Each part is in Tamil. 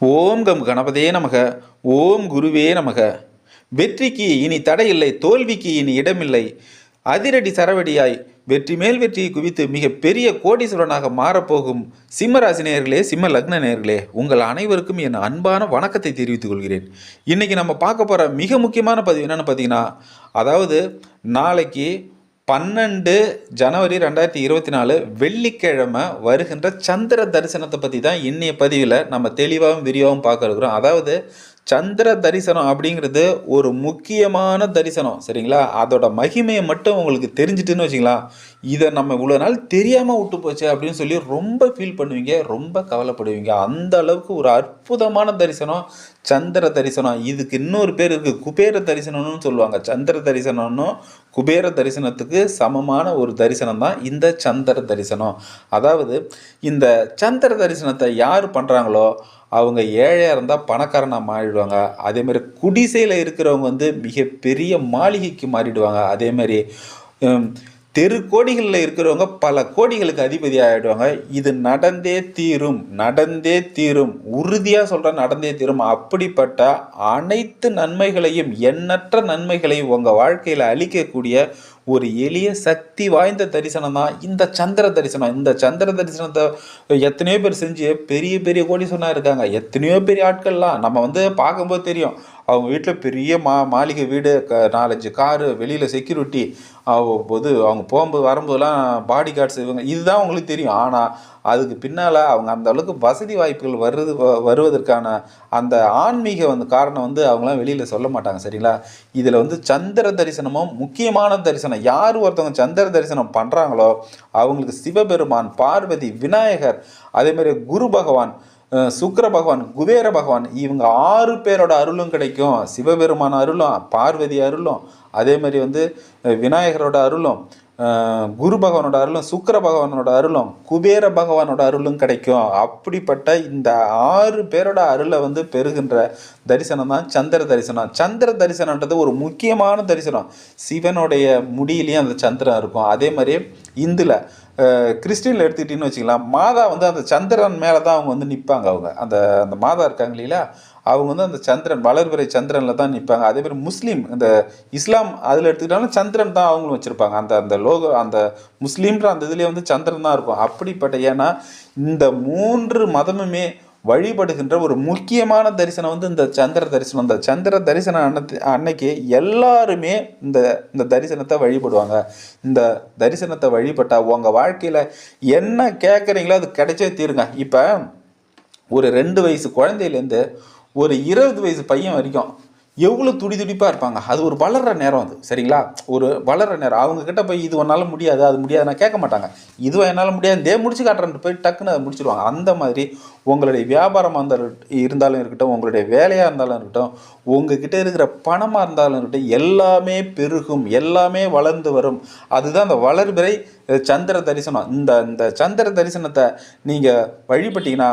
ஓம் கம் கணபதே நமக ஓம் குருவே நமக. வெற்றிக்கு இனி தடையில்லை தோல்விக்கு இனி இடமில்லை. அதிரடி சரவடியாய் வெற்றி மேல் வெற்றியை குவித்து மிக பெரிய கோடீஸ்வரனாக மாறப்போகும் சிம்ம ராசி சிம்ம லக்ன நேர்களே உங்கள் அனைவருக்கும் என் அன்பான வணக்கத்தை தெரிவித்துக் கொள்கிறேன். இன்னைக்கு நம்ம பார்க்க போகிற மிக முக்கியமான பதிவு என்னென்னு பார்த்தீங்கன்னா அதாவது நாளைக்கு பன்னெண்டு ஜனவரி ரெண்டாயிரத்தி இருபத்தி நாலு வெள்ளிக்கிழமை வருகின்ற சந்திர தரிசனத்தை பற்றி தான் இன்னைய பதிவில் நம்ம தெளிவாகவும் விரிவாகவும் பார்க்க இருக்கிறோம். அதாவது சந்திர தரிசனம் அப்படிங்கிறது ஒரு முக்கியமான தரிசனம் சரிங்களா? அதோட மகிமையை மட்டும் உங்களுக்கு தெரிஞ்சிட்டுன்னு வச்சிங்களா இதை நம்ம இவ்வளோ நாள் தெரியாமல் விட்டு போச்சு அப்படின்னு சொல்லி ரொம்ப ஃபீல் பண்ணுவீங்க ரொம்ப கவலைப்படுவீங்க. அந்த அளவுக்கு ஒரு அற்புதமான தரிசனம் சந்திர தரிசனம். இதுக்கு இன்னொரு பேர் இருக்குது குபேர தரிசனம்னு சொல்லுவாங்க. சந்திர தரிசனம்னு குபேர தரிசனத்துக்கு சமமான ஒரு தரிசனம் தான் இந்த சந்திர தரிசனம். அதாவது இந்த சந்திர தரிசனத்தை யார் பண்ணுறாங்களோ அவங்க ஏழையாக இருந்தால் பணக்காரனாக மாறிடுவாங்க. அதேமாதிரி குடிசையில் இருக்கிறவங்க வந்து மிகப்பெரிய மாளிகைக்கு மாறிடுவாங்க. அதேமாதிரி தெரு கோடிகளில் இருக்கிறவங்க பல கோடிகளுக்கு அதிபதி ஆகிடுவாங்க இது நடந்தே தீரும் நடந்தே தீரும். உறுதியாக சொல்கிறேன் நடந்தே தீரும். அப்படிப்பட்ட அனைத்து நன்மைகளையும் எண்ணற்ற நன்மைகளையும் உங்கள் வாழ்க்கையில் அளிக்கக்கூடிய ஒரு எளிய சக்தி வாய்ந்த தரிசனம் தான் இந்த சந்திர தரிசனம். இந்த சந்திர தரிசனத்தை எத்தனையோ பேர் செஞ்சு பெரிய பெரிய கோடி சொன்னா இருக்காங்க. எத்தனையோ பெரிய ஆட்கள்லாம் நம்ம வந்து பார்க்கும்போது தெரியும். அவங்க வீட்டில் பெரிய மா மாளிகை வீடு க நாலஞ்சு காரு வெளியில் செக்யூரிட்டி போது அவங்க போகும்போது வரும்போதெல்லாம் பாடி கார்ட்ஸ் இவங்க. இதுதான் அவங்களுக்கு தெரியும். ஆனால் அதுக்கு பின்னால் அவங்க அந்த அளவுக்கு வசதி வாய்ப்புகள் வருது வ- வருவதற்கான அந்த ஆன்மீக வந்து காரணம் வந்து அவங்களாம் வெளியில் சொல்ல மாட்டாங்க சரிங்களா? இதில் வந்து சந்திர தரிசனமும் முக்கியமான தரிசனம். யார் ஒருத்தவங்க சந்திர தரிசனம் பண்ணுறாங்களோ அவங்களுக்கு சிவபெருமான் பார்வதி விநாயகர் அதேமாதிரி குரு பகவான் சுக்கர பகவான் குபேர பகவான் இவங்க ஆறு பேரோட அருளும் கிடைக்கும். சிவபெருமான அருளும் பார்வதி அருளும் அதே மாதிரி வந்து விநாயகரோட அருளும் குரு பகவானோட அருளும் சுக்கர பகவானோட அருளும் குபேர பகவானோட அருளும் கிடைக்கும். அப்படிப்பட்ட இந்த ஆறு பேரோட அருளை வந்து பெறுகின்ற தரிசனம் தான் சந்திர தரிசனம். சந்திர தரிசனன்றது ஒரு முக்கியமான தரிசனம். சிவனுடைய முடியிலையும் அந்த சந்திரன் இருக்கும். அதே மாதிரி இந்துல கிறிஸ்டியனில் எடுத்துக்கிட்டின்னு வச்சுக்கலாம் மாதா வந்து அந்த சந்திரன் மேலே தான் அவங்க வந்து நிற்பாங்க அவங்க. அந்த அந்த மாதா இருக்காங்க இல்லையா அவங்க வந்து அந்த சந்திரன் வளர்பிறை சந்திரனில் தான் நிற்பாங்க அதேமாதிரி முஸ்லீம் இந்த இஸ்லாம் அதில் எடுத்துக்கிட்டாலும் சந்திரன் தான் அவங்களும் வச்சுருப்பாங்க. அந்த அந்த லோகோ அந்த முஸ்லீம்ன்ற அந்த இதுலேயே வந்து சந்திரன் தான் இருக்கும். அப்படிப்பட்ட ஏன்னா இந்த மூன்று மதமுமே வழிபடுகின்ற ஒரு முக்கியமான தரிசனம் வந்து இந்த சந்திர தரிசனம். இந்த சந்திர தரிசனம் அன்னைக்கு எல்லாருமே இந்த இந்த தரிசனத்தை வழிபடுவாங்க. இந்த தரிசனத்தை வழிபட்டால் உங்கள் வாழ்க்கையில் என்ன கேட்குறீங்களோ அது கிடைச்சே தீருங்க. இப்போ ஒரு ரெண்டு வயசு குழந்தையிலேருந்து ஒரு இருபது வயசு பையன் வரைக்கும் எவ்வளோ துடி துடிப்பாக இருப்பாங்க? அது ஒரு வளர்கிற நேரம் அது. சரிங்களா? ஒரு வளர்கிற நேரம். அவங்கக்கிட்ட போய் இது உன்னால் முடியாது அது முடியாது நான் கேட்க மாட்டாங்க. இதுவும் என்னால் முடியாது தே முடிச்சு காட்டுறேன்ட்டு போய் டக்குன்னு அதை முடிச்சிடுவாங்க அந்த மாதிரி உங்களுடைய வியாபாரமாக இருந்தாலும் இருந்தாலும் இருக்கட்டும் உங்களுடைய வேலையாக இருந்தாலும் இருக்கட்டும் உங்ககிட்ட இருக்கிற பணமாக இருந்தாலும் இருக்கட்டும் எல்லாமே பெருகும் எல்லாமே வளர்ந்து வரும். அதுதான் அந்த வளர்பிறை சந்திர தரிசனம். இந்த இந்த சந்திர தரிசனத்தை நீங்கள் வழிபட்டிங்கன்னா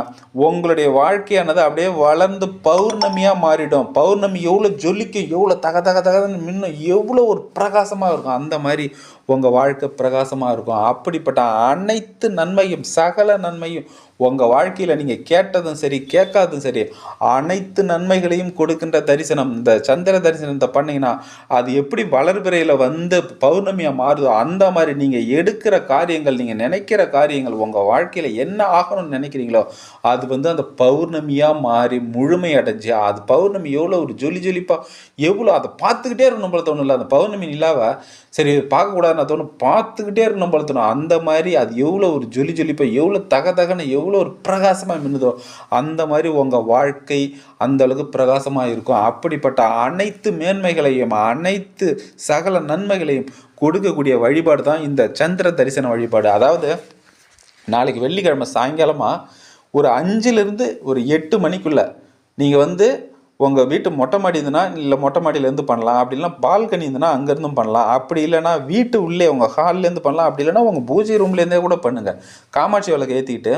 உங்களுடைய வாழ்க்கையானது அப்படியே வளர்ந்து பௌர்ணமியாக மாறிடும். பௌர்ணமி எவ்வளோ ஜொலிக்கும் எவ்வளோ தக தக தகன்னு மின்னும் எவ்வளோ ஒரு பிரகாசமாக இருக்கும். அந்த மாதிரி உங்கள் வாழ்க்கை பிரகாசமாக இருக்கும். அப்படிப்பட்ட அனைத்து நன்மையும் சகல நன்மையும் உங்கள் வாழ்க்கையில் நீங்கள் கேட்டதும் சரி கேட்காதும் சரி அனைத்து நன்மைகளையும் கொடுக்கின்ற தரிசனம் இந்த சந்திர தரிசனத்தை பண்ணிங்கன்னா அது எப்படி வளர்பிறையில் வந்து பௌர்ணமியாக மாறுதோ அந்த மாதிரி நீங்கள் எடுக்கிற காரியங்கள் நீங்கள் நினைக்கிற காரியங்கள் உங்கள் வாழ்க்கையில் என்ன ஆகணும்னு நினைக்கிறீங்களோ அது வந்து அந்த பௌர்ணமியாக மாறி முழுமை அடைஞ்சு அது பௌர்ணமி எவ்வளோ ஒரு ஜொலி ஜொலிப்பாக எவ்வளோ அதை பார்த்துக்கிட்டே இருக்கணும் தோணும் இல்லை அந்த பௌர்ணமி நிலாவை. சரி பார்க்கக்கூடாது தோணும் பார்த்துக்கிட்டே இருக்கணும் பழுத்தணும் அந்த மாதிரி அது எவ்வளோ ஒரு ஜொலி ஜொலிப்போ எவ்வளோ தக தகன்னு எவ்வளோ ஒரு பிரகாசமாக மின்னுதோ அந்த மாதிரி உங்கள் வாழ்க்கை அந்த அளவுக்கு பிரகாசமாக இருக்கும். அப்படிப்பட்ட அனைத்து மேன்மைகளையும் அனைத்து சகல நன்மைகளையும் கொடுக்கக்கூடிய வழிபாடு தான் இந்த சந்திர தரிசன வழிபாடு. அதாவது நாளைக்கு வெள்ளிக்கிழமை சாயங்காலமாக ஒரு அஞ்சுலேருந்து ஒரு எட்டு மணிக்குள்ளே நீங்கள் வந்து உங்கள் வீட்டு மொட்டை மாடி இருந்துன்னா இல்லை மொட்டை மாடியிலேருந்து பண்ணலாம். அப்படி இல்லைன்னா பால்கனி இருந்துன்னா அங்கேருந்தும் பண்ணலாம். அப்படி இல்லைன்னா வீட்டு உள்ளே உங்கள் ஹால்லேருந்து பண்ணலாம். அப்படி இல்லைன்னா உங்கள் பூஜை ரூம்லேருந்தே கூட பண்ணுங்கள் காமாட்சி விளக்கு ஏற்றிக்கிட்டு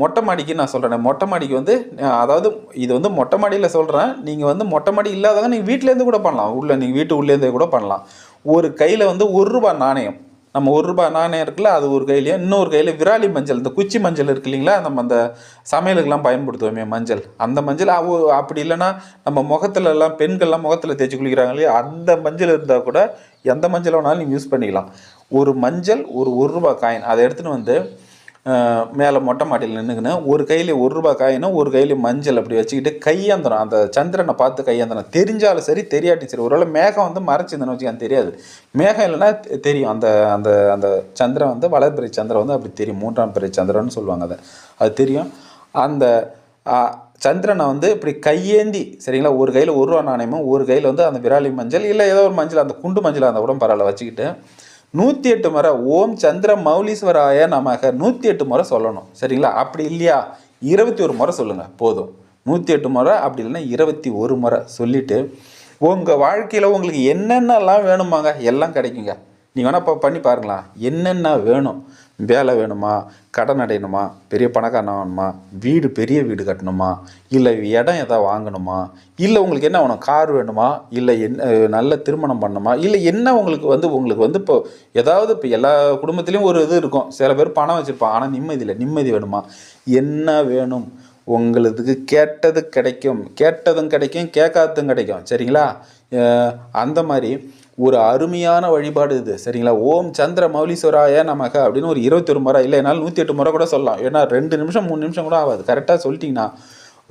மொட்டை மாடிக்கு நான் சொல்கிறேன் மொட்டை மாடிக்கு வந்து அதாவது இது வந்து மொட்டை மாடியில் சொல்கிறேன் நீங்கள் வந்து மொட்டை மாடி இல்லாதவங்க நீங்கள் வீட்டிலேருந்து கூட பண்ணலாம். உள்ளே நீங்கள் வீட்டு உள்ளேருந்தே கூட பண்ணலாம். ஒரு கையில் வந்து ஒரு ரூபா நாணயம். நம்ம ஒரு ரூபாய் நாணயம் இருக்குல்ல அது ஒரு கையிலையும் இன்னொரு கையில் விராலி மஞ்சள் இந்த குச்சி மஞ்சள் இருக்கு இல்லைங்களா நம்ம அந்த சமையலுக்கெல்லாம் பயன்படுத்துவோமே மஞ்சள். அந்த மஞ்சள் அவ அப்படி இல்லைன்னா நம்ம முகத்துல எல்லாம் பெண்கள்லாம் முகத்தில் தேய்ச்சி குளிக்கிறாங்க இல்லையா அந்த மஞ்சள் இருந்தால் கூட எந்த மஞ்சள் வேணாலும் நீங்கள் யூஸ் பண்ணிக்கலாம். ஒரு மஞ்சள் ஒரு ஒரு ரூபாய் காயின் அதை எடுத்துகிட்டு வந்து மேலே மொட்டை மாடியில் நின்றுக்கின்னு ஒரு கையில் ஒரு ரூபாய் காயினும் ஒரு கையில் மஞ்சள் அப்படி வச்சுக்கிட்டு கையேந்தனம் அந்த சந்திரனை பார்த்து கையேந்தனம் தெரிஞ்சாலும் சரி தெரியாட்டி சரி. ஒருவேளை மேகம் வந்து மறைச்சிருந்தேன்னு வச்சுக்க தெரியாது. மேகம் இல்லைன்னா தெரியும். அந்த அந்த அந்த சந்திரன் வந்து வளர்பிறை சந்திரன் வந்து அப்படி தெரியும். மூன்றாம் பிறை சந்திரன்னு சொல்லுவாங்க அதை. அது தெரியும். அந்த சந்திரனை வந்து இப்படி கையேந்தி சரிங்களா? ஒரு கையில் ஒரு ரூபா நாணயமும் ஒரு கையில் வந்து அந்த விராலி மஞ்சள் இல்லை ஏதோ ஒரு மஞ்சள் அந்த குண்டு மஞ்சள் அந்த கூட பரவாயில்ல வச்சுக்கிட்டு நூற்றி எட்டு முறை ஓம் சந்திர மௌலீஸ்வராய நமக நூற்றி எட்டு முறை சொல்லணும். சரிங்களா? அப்படி இல்லையா? இருபத்தி ஒரு முறை சொல்லுங்கள் போதும். நூற்றி எட்டு முறை அப்படி இல்லைன்னா இருபத்தி ஒரு முறை சொல்லிவிட்டு உங்கள் வாழ்க்கையில் உங்களுக்கு என்னென்னலாம் வேணுமாங்க? எல்லாம் கிடைக்குங்க. நீங்கள் வேணால் இப்போ பண்ணி பாருங்களா. என்னென்ன வேணும்? வேலை வேணுமா? கடன் அடையணுமா? பெரிய பணக்காரன் ஆகணுமா? வீடு பெரிய வீடு கட்டணுமா? இல்லை இடம் எதாவது வாங்கணுமா? இல்லை உங்களுக்கு என்ன வேணும்? கார் வேணுமா? இல்லை என்ன நல்ல திருமணம் பண்ணணுமா? இல்லை என்ன உங்களுக்கு வந்து உங்களுக்கு வந்து இப்போ ஏதாவது இப்போ எல்லா குடும்பத்துலேயும் ஒரு இது இருக்கும். சில பேர் பணம் வச்சுருப்பான் ஆனால் நிம்மதி இல்லை. நிம்மதி வேணுமா? என்ன வேணும்? உங்களுக்கு கேட்டது கிடைக்கும். கேட்டதும் கிடைக்கும் கேட்காததும் கிடைக்கும். சரிங்களா? அந்த மாதிரி ஒரு அருமையான வழிபாடு இது. சரிங்களா? ஓம் சந்திர மௌலீஸ்வராய நமக அப்படின்னு ஒரு இருபத்தொரு முறை இல்லை என்னால் நூற்றி எட்டு முறை கூட சொல்லலாம். ஏன்னா ரெண்டு நிமிஷம் மூணு நிமிஷம் கூட ஆகாது. கரெக்டாக சொல்லிட்டீங்கன்னா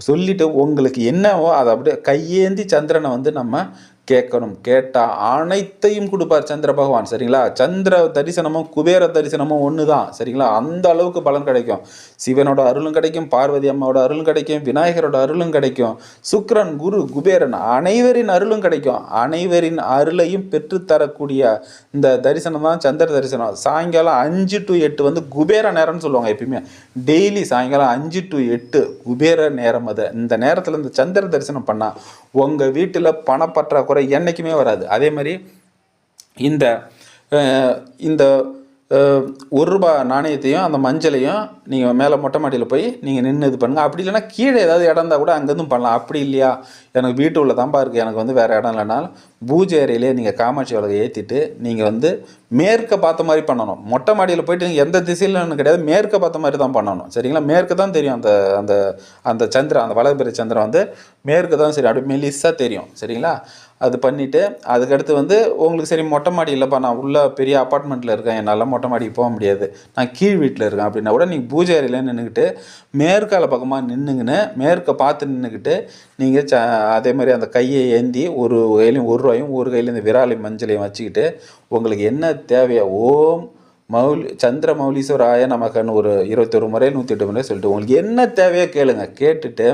சொல்லிட்டு உங்களுக்கு என்னவோ அதை அப்படியே கையேந்தி சந்திரனை வந்து நம்ம கேட்கணும். கேட்டால் அனைத்தையும் கொடுப்பார் சந்திர பகவான் சரிங்களா? சந்திர தரிசனமும் குபேர தரிசனமும் ஒன்று தான் சரிங்களா? அந்த அளவுக்கு பலன் கிடைக்கும். சிவனோட அருளும் கிடைக்கும் பார்வதி அம்மாவோட அருளும் கிடைக்கும் விநாயகரோட அருளும் கிடைக்கும் சுக்ரன் குரு குபேரன் அனைவரின் அருளும் கிடைக்கும். அனைவரின் அருளையும் பெற்றுத்தரக்கூடிய இந்த தரிசனம் தான் சந்திர தரிசனம். சாயங்காலம் அஞ்சு டு எட்டு வந்து குபேர நேரம்னு சொல்லுவாங்க எப்பயுமே. டெய்லி சாயங்காலம் அஞ்சு டு எட்டு குபேர நேரம் அது. இந்த நேரத்தில் இந்த சந்திர தரிசனம் பண்ணால் உங்கள் வீட்டில் பணப்பற்றாக்குறை என்றைக்குமே வராது. அதே மாதிரி இந்த இந்த ஒரு ரூபாய் நாணயத்தையும் அந்த மஞ்சளையும் நீங்கள் மேலே மொட்டை மாடியில் போய் நீங்கள் நின்று இது பண்ணுங்கள் அப்படி இல்லைன்னா கீழே ஏதாவது இடம் இருந்தால் கூட அங்கேருந்தும் பண்ணலாம். அப்படி இல்லையா? எனக்கு வீட்டு உள்ள தான்ப்பா இருக்குது எனக்கு வந்து வேறு இடம் இல்லைனாலும் பூஜை அறையிலே நீங்கள் காமாட்சி விளக்கை ஏற்றிட்டு நீங்கள் வந்து மேற்க பார்த்த மாதிரி பண்ணணும். மொட்டை மாடியில் போயிட்டு நீங்கள் எந்த திசையிலன்னு கிடையாது. மேற்க பார்த்த மாதிரி தான் பண்ணணும். சரிங்களா? மேற்கு தான் தெரியும் அந்த அந்த அந்த சந்திரன் அந்த வளர்பிறை சந்திரன் வந்து மேற்கு தான் சரி அப்படியே மெலிஸாக தெரியும். சரிங்களா? அது பண்ணிவிட்டு அதுக்கடுத்து வந்து உங்களுக்கு சரி மொட்டை மாடி இல்லைப்பா நான் உள்ள பெரிய அப்பார்ட்மெண்ட்டில் இருக்கேன். என்னால் மொட்டை மாடிக்கு போக முடியாது. நான் கீழ் வீட்டில் இருக்கேன் அப்படின்னா கூட நீங்கள் பூஜை அறையில் நின்றுக்கிட்டு மேற்கால பக்கமாக நின்றுங்கன்னு மேற்க பார்த்து நின்றுக்கிட்டு நீங்கள் ச அதே மாதிரி அந்த கையை ஏந்தி ஒரு கையிலையும் ஒரு ரூபாயும் ஒரு கையிலையும் இந்த விராலி மஞ்சளையும் வச்சுக்கிட்டு உங்களுக்கு என்ன தேவையோ ஓம் மௌலி சந்திர மௌலீஸ்வராய நமக்குன்னு ஒரு இருபத்தொரு முறை நூற்றி எட்டு முறை சொல்லிட்டு உங்களுக்கு என்ன தேவையோ கேளுங்க. கேட்டுட்டு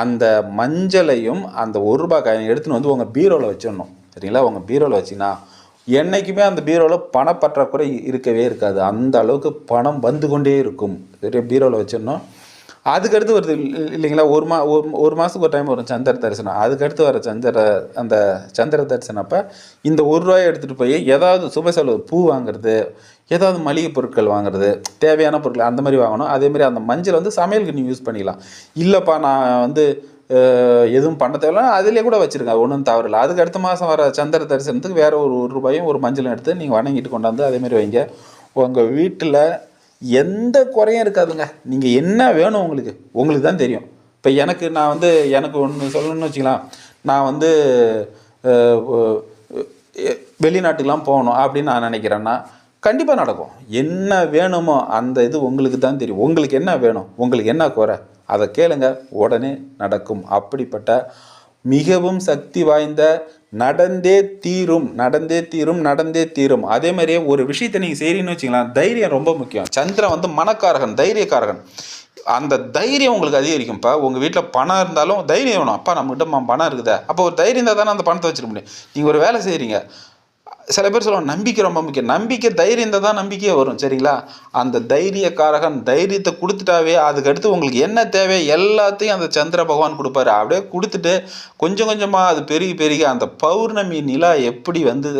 அந்த மஞ்சளையும் அந்த ஒரு ரூபாய் காயின் எடுத்துன்னு வந்து உங்கள் பீரோவில் வச்சிடணும். சரிங்களா? உங்கள் பீரோவில் வச்சிங்கன்னா என்றைக்குமே அந்த பீரோவில் பணப்பற்றாக்குறை இருக்கவே இருக்காது. அந்த அளவுக்கு பணம் வந்து கொண்டே இருக்கும். பீரோவில் வச்சிடணும். அதுக்கடுத்து வருது இல்லைங்களா? ஒரு மா ஒரு மாதத்துக்கு ஒரு டைம் வரும் சந்திர தரிசனம். அதுக்கடுத்து வர சந்திர அந்த சந்திர தரிசனம் அப்போ இந்த ஒரு ரூபாயை எடுத்துகிட்டு போய் ஏதாவது சுப செலவு பூ வாங்குறது ஏதாவது மளிகை பொருட்கள் வாங்குறது தேவையான பொருட்கள் அந்த மாதிரி வாங்கணும். அதேமாதிரி அந்த மஞ்சள் வந்து சமையலுக்கு நீங்கள் யூஸ் பண்ணிக்கலாம். இல்லைப்பா நான் வந்து எதுவும் பண்ண தேவையில்ல. அதிலே கூட வச்சுருங்க. ஒன்றும் தவறில்லை அதுக்கு அடுத்த மாதம் வர சந்திர தரிசனத்துக்கு வேறு ஒரு ஒரு ரூபாயும் ஒரு மஞ்சளும் எடுத்து நீங்கள் வணங்கிட்டு கொண்டாந்து அதே வைங்க. உங்கள் வீட்டில் எந்த குறையும் இருக்காதுங்க. நீங்கள் என்ன வேணும் உங்களுக்கு? உங்களுக்கு தான் தெரியும். இப்போ எனக்கு நான் வந்து எனக்கு ஒன்று சொல்லணும்னு வச்சுக்கலாம். நான் வந்து வெளிநாட்டுக்கெலாம் போகணும் அப்படின்னு நான் நினைக்கிறேன்னா கண்டிப்பாக நடக்கும். என்ன வேணுமோ அந்த இது உங்களுக்கு தான் தெரியும். உங்களுக்கு என்ன வேணும்? உங்களுக்கு என்ன குறை? அதை கேளுங்க. உடனே நடக்கும். அப்படிப்பட்ட மிகவும் சக்தி வாய்ந்த நடந்தே தீரும் நடந்தே தீரும் நடந்தே தீரும். அதே மாதிரியே ஒரு விஷயத்தை நீங்கள் செய்கிறீங்கன்னு வச்சுக்கலாம் தைரியம் ரொம்ப முக்கியம். சந்திரன் வந்து மனக்காரகன் தைரியக்காரகன். அந்த தைரியம் உங்களுக்கு அதிகரிக்கும்ப்பா உங்கள் வீட்டில் பணம் இருந்தாலும் தைரியம் வேணும். அப்பா நம்மகிட்ட பணம் இருக்குதா. அப்போ ஒரு தைரியம் இருந்தால் தானே அந்த பணத்தை வச்சிருக்க முடியும். நீங்கள் ஒரு வேலை செய்கிறீங்க சில பேர் சொல்லுவாங்க நம்பிக்கை ரொம்ப முக்கியம். நம்பிக்கை தைரியம் இருந்தால் தான் நம்பிக்கையே வரும் சரிங்களா? அந்த தைரியக்காரகன் தைரியத்தை கொடுத்துட்டாவே அதுக்கடுத்து உங்களுக்கு என்ன தேவை எல்லாத்தையும் அந்த சந்திர பகவான் கொடுப்பாரு. அப்படியே கொடுத்துட்டு கொஞ்சம் கொஞ்சமாக அது பெருகி பெருகி அந்த பௌர்ணமி நிலா எப்படி வந்து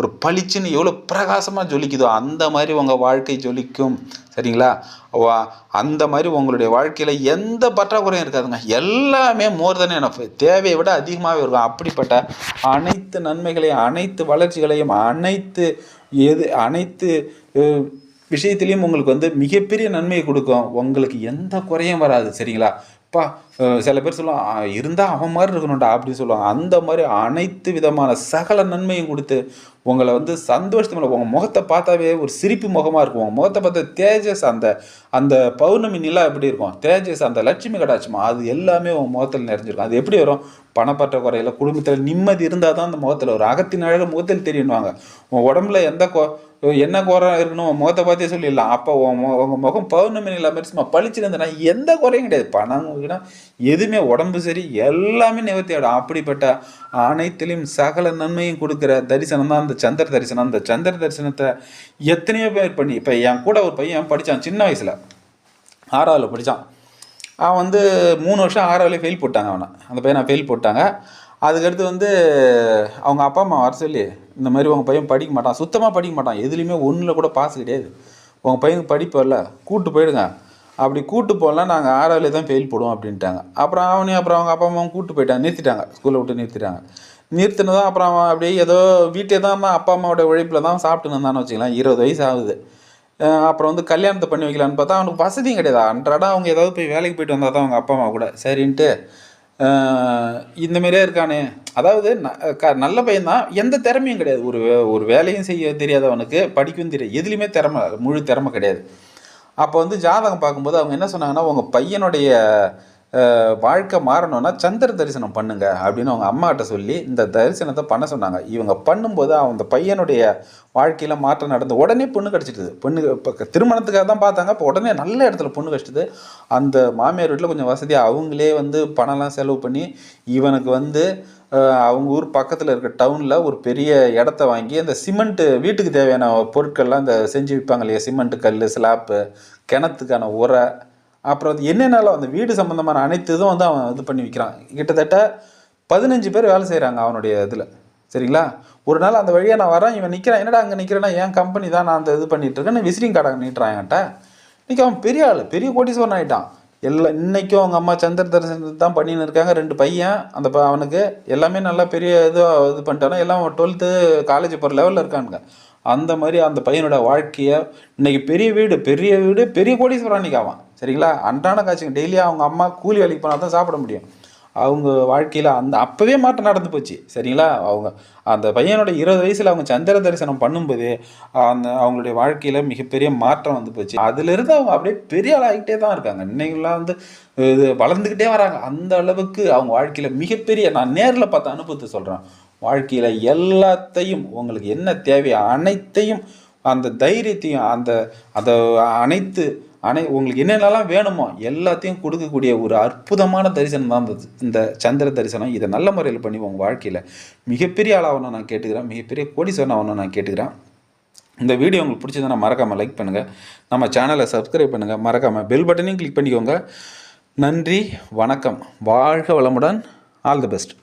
ஒரு பளிச்சுன்னு எவ்வளோ பிரகாசமாக ஜொலிக்குதோ அந்த மாதிரி உங்கள் வாழ்க்கை ஜொலிக்கும். சரிங்களா? வா அந்த மாதிரி உங்களுடைய வாழ்க்கையில் எந்த பற்றாக்குறையும் இருக்காதுங்க. எல்லாமே மோர் தானே எனஃப் தேவையை விட அதிகமாகவே இருக்கும். அப்படிப்பட்ட அனைத்து நன்மைகளையும் அனைத்து வளர்ச்சிகளையும் அனைத்து எது அனைத்து அஹ், விஷயத்திலையும் உங்களுக்கு வந்து மிகப்பெரிய நன்மையை கொடுக்கும். உங்களுக்கு எந்த குறையும் வராது. சரிங்களா? பா சில பேர் சொல்லுவான் இருந்தால் அவன் மாதிரி இருக்கணும்டா அப்படின்னு சொல்லுவாங்க. அந்த மாதிரி அனைத்து விதமான சகல நன்மையும் கொடுத்து உங்களை வந்து சந்தோஷத்துல உங்கள் முகத்தை பார்த்தாவே ஒரு சிரிப்பு முகமாக இருக்கும். உங்கள் முகத்தை பார்த்தா தேஜஸ் அந்த அந்த பௌர்ணமி நிலா எப்படி இருக்கும்? தேஜஸ் அந்த லட்சுமி கடாட்சமா அது எல்லாமே உங்கள் முகத்தில் நிறைஞ்சிருக்கும். அது எப்படி வரும்? பணப்பற்றக்குறையில் குடும்பத்தில் நிம்மதி இருந்தால் தான் அந்த முகத்தில் ஒரு அகத்தின் அழகு முகத்தில் தெரியுவாங்க உன் உடம்புல எந்த கொ என்ன குறை இருக்கணும் உன் முகத்தை பார்த்தே சொல்லிடலாம். அப்போ உன் மு- முகம் பௌர்ணமி நிலா மாதிரி சும்மா பழிச்சிருந்தனா எந்த குறையும் கிடையாது. பணம் கிணம் எதுவுமே உடம்பு சரி எல்லாமே நிவர்த்தி ஆகிடும் அப்படிப்பட்ட அனைத்திலையும் சகல நன்மையும் கொடுக்குற தரிசனம் தான் அந்த சந்திர தரிசனம் அந்த சந்திர தரிசனத்தை எத்தனையோ பேர் பண்ணி இப்போ என் கூட ஒரு பையன் படித்தான் சின்ன வயசில். ஆறாவில் படித்தான் அவன் வந்து மூணு வருஷம் ஆறாவிலே ஃபெயில் போட்டாங்க அவனை. அந்த பையனை ஃபெயில் போட்டாங்க. அதுக்கடுத்து வந்து அவங்க அப்பா அம்மா வர சொல்லி இந்த மாதிரி உங்கள் பையன் படிக்க மாட்டான் சுத்தமாக படிக்க மாட்டான். எதுலேயுமே ஒன்றில் கூட பாஸ் கிடையாது. உங்கள் பையனுக்கு படிப்பு வரல கூட்டு போயிடுங்க. அப்படி கூட்டு போகலாம் நாங்கள் ஆறாவிலே தான் ஃபெயில் போடுவோம் அப்படின்ட்டாங்க. அப்புறம் அவனையும் அப்புறம் அவங்க அப்பா அம்மாவும் கூட்டு போயிட்டாங்க நிறுத்திட்டாங்க. ஸ்கூலை விட்டு நிறுத்திட்டாங்க. நிறுத்தினதும் அப்புறம் அவன் அப்படியே ஏதோ வீட்டே தான் அப்பா அம்மாவோட உழைப்பில் தான் சாப்பிட்டுன்னு இருந்தான்னு வச்சுக்கலாம் இருபது வயசு ஆகுது. அப்புறம் வந்து கல்யாணத்தை பண்ணி வைக்கலான்னு பார்த்தா அவனுக்கு வசதியும் கிடையாது. அன்றாடம் அவங்க ஏதாவது போய் வேலைக்கு போயிட்டு வந்தால் தான் அவங்க அப்பா அம்மா கூட. சரின்ட்டு இந்தமாரியே இந்த இருக்கானே. அதாவது ந- க- நல்ல பையன்தான் எந்த திறமையும் கிடையாது. ஒரு வே- ஒரு வேலையும் செய்ய தெரியாதவனுக்கு படிக்கவும் தெரியாது. எதுலேயுமே திறமை முழு திறமை கிடையாது. அப்போ வந்து ஜாதகம் பார்க்கும்போது அவங்க என்ன சொன்னாங்கன்னா உங்கள் பையனுடைய வாழ்க்கை மாறணும்னா சந்திர தரிசனம் பண்ணுங்க அப்படின்னு அவங்க அம்மாட்ட சொல்லி இந்த தரிசனத்தை பண்ண சொன்னாங்க. இவங்க பண்ணும்போது அந்த பையனுடைய வாழ்க்கையில் மாற்றம் நடந்து உடனே பொண்ணு கிடச்சிட்டுது. பொண்ணு இப்போ திருமணத்துக்காக தான் பார்த்தாங்க. இப்போ உடனே நல்ல இடத்துல பொண்ணு கிடச்சிது அந்த மாமியார் வீட்டில் கொஞ்சம் வசதியாக அவங்களே வந்து பணம்லாம் செலவு பண்ணி இவனுக்கு வந்து அவங்க ஊர் பக்கத்தில் இருக்க டவுனில் ஒரு பெரிய இடத்த வாங்கி அந்த சிமெண்ட்டு வீட்டுக்கு தேவையான பொருட்கள்லாம் இந்த செஞ்சு விற்பாங்க இல்லையா? சிமெண்ட்டு கல் ஸ்லாப்பு கிணத்துக்கான உரை அப்புறம் அது என்னென்னாலும் அந்த வீடு சம்மந்தமான அனைத்து இதுவும் வந்து அவன் இது பண்ணி விற்கிறான் கிட்டத்தட்ட பதினஞ்சு பேர் வேலை செய்கிறாங்க அவனுடைய இதில். சரிங்களா? ஒரு நாள் அந்த வழியாக நான் வரேன் இவன் நிற்கிறான் என்னடா அங்கே நிற்கிறேன்னா என் கம்பெனி தான் நான் அந்த இது பண்ணிட்டு இருக்கேன்னு விசிட்டிங் கார்டை நீட்டுறான் என்கிட்ட. இன்னைக்கு அவன் பெரிய ஆள் பெரிய கோடீஸ்வரன் ஆகிட்டான் எல்லாம் இன்றைக்கும் அவங்க அம்மா சந்திர தரிசனத்தை தான் பண்ணின்னு இருக்காங்க ரெண்டு பையன். அந்த ப- அவனுக்கு எல்லாமே நல்லா பெரிய இது இது பண்ணிட்டானா எல்லாம் டுவெல்த்து காலேஜ் போகிற லெவலில் இருக்கானுங்க. அந்த மாதிரி அந்த பையனோட வாழ்க்கையை இன்னைக்கு பெரிய வீடு பெரிய வீடு பெரிய கோடீஸ்வரன் அன்றைக்கி அவன். சரிங்களா? அன்றாட காட்சிங்க டெய்லி அவங்க அம்மா கூலி வேலைக்கு போனால் தான் சாப்பிட முடியும். அவங்க வாழ்க்கையில் அந்த அப்போவே மாற்றம் நடந்து போச்சு. சரிங்களா? அவங்க அந்த பையனோட இருபது வயசில் அவங்க சந்திர தரிசனம் பண்ணும்போது அந்த அவங்களுடைய வாழ்க்கையில் மிகப்பெரிய மாற்றம் வந்து போச்சு. அதுலேருந்து அவங்க அப்படியே பெரிய ஆளாகிட்டே தான் இருக்காங்க. இன்னைக்குலாம் வந்து இது வளர்ந்துக்கிட்டே வராங்க. அந்த அளவுக்கு அவங்க வாழ்க்கையில் மிகப்பெரிய நான் நேரில் பார்த்த அனுபவத்தை சொல்கிறேன் வாழ்க்கையில் எல்லாத்தையும் உங்களுக்கு என்ன தேவையோ அனைத்தையும் அந்த தைரியத்தையும் அந்த அதை அனைத்து அனை உங்களுக்கு என்னென்னலாம் வேணுமோ எல்லாத்தையும் கொடுக்கக்கூடிய ஒரு அற்புதமான தரிசனம் தான் இந்த இந்த சந்திர தரிசனம். இதை நல்ல முறையில் பண்ணி உங்கள் வாழ்க்கையில் மிகப்பெரிய ஆளாகணும் நான் கேட்டுக்கிறேன். மிகப்பெரிய கோடீஸ்வரன் ஆகணும் நான் கேட்டுக்கிறேன். இந்த வீடியோ உங்களுக்கு பிடிச்சதுன்னா மறக்காமல் லைக் பண்ணுங்கள் நம்ம சேனலை சப்ஸ்கிரைப் பண்ணுங்கள் மறக்காமல் பெல் பட்டனையும் கிளிக் பண்ணிக்கோங்க. நன்றி வணக்கம். வாழ்க வளமுடன். All the best